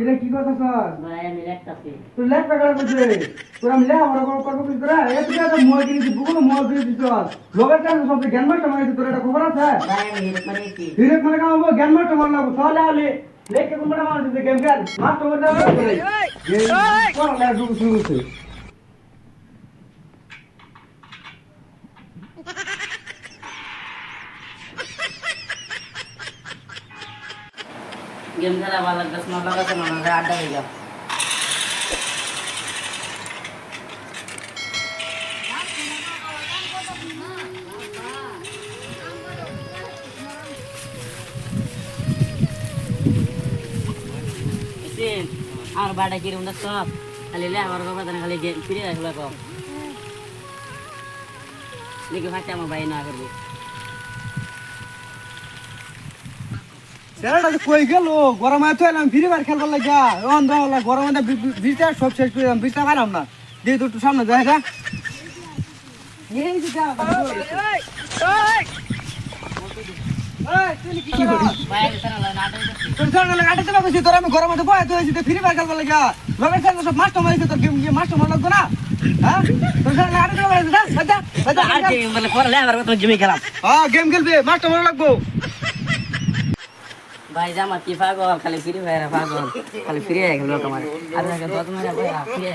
কথা স্যার ভাই আমি লেখতাছি তুই লেখ টাকা করছে তোরা মিলে আমার কোনো কর্ম কিছু করে এ তুই একটা মোয়া কিনে দিবি কোনো মোয়া কিনে দিছ লোকের কাছে সব জ্ঞান মারতে মারি তোর এটা খবর আছে ভাই আমি হিরক মারিয়েছি হিরেক মানে কাম হব জ্ঞান মার লাগবো সলে হলে লেখকে কোনটা মার দিতে গেম খেল মারতে মার দাও কোন লাগে শুরু হচ্ছে গেম খেলা ভালো লাগতেছে না লাগাছে না আমরা আড্ডা হয়ে যাও। Isin, আমার বাড়া কিরম না সব খালি লে আমার বাবা জানে খালি গেম ফিরে আসলে কম দেখি ভাই আমার ভাই না করবি। ছেলেটা কই গেল? গরম তো এলাম ফ্রি ফায়ার খেলবার লাগা অন্ধ হলা গরম ভিড়টা সব শেষ করে দিলাম ভিড়টা পারাম না। দিয়ে একটু সামনে যায় ভাই আমি গরম ফ্রি ফায়ার খেলবার লাগা লগের সাথে সব মাস্টার মারিছে তোর গেম গিয়ে মাস্টার মার লাগতো না? হ্যাঁ? মানে হ্যাঁ গেম খেলবে মাস্টার মার লাগবো। ভাই জামা কি পাগল খালি ফ্রি ফায়ার পাগল খালি ফ্রি হয়ে গেল তোমার আর তোমার ফ্রি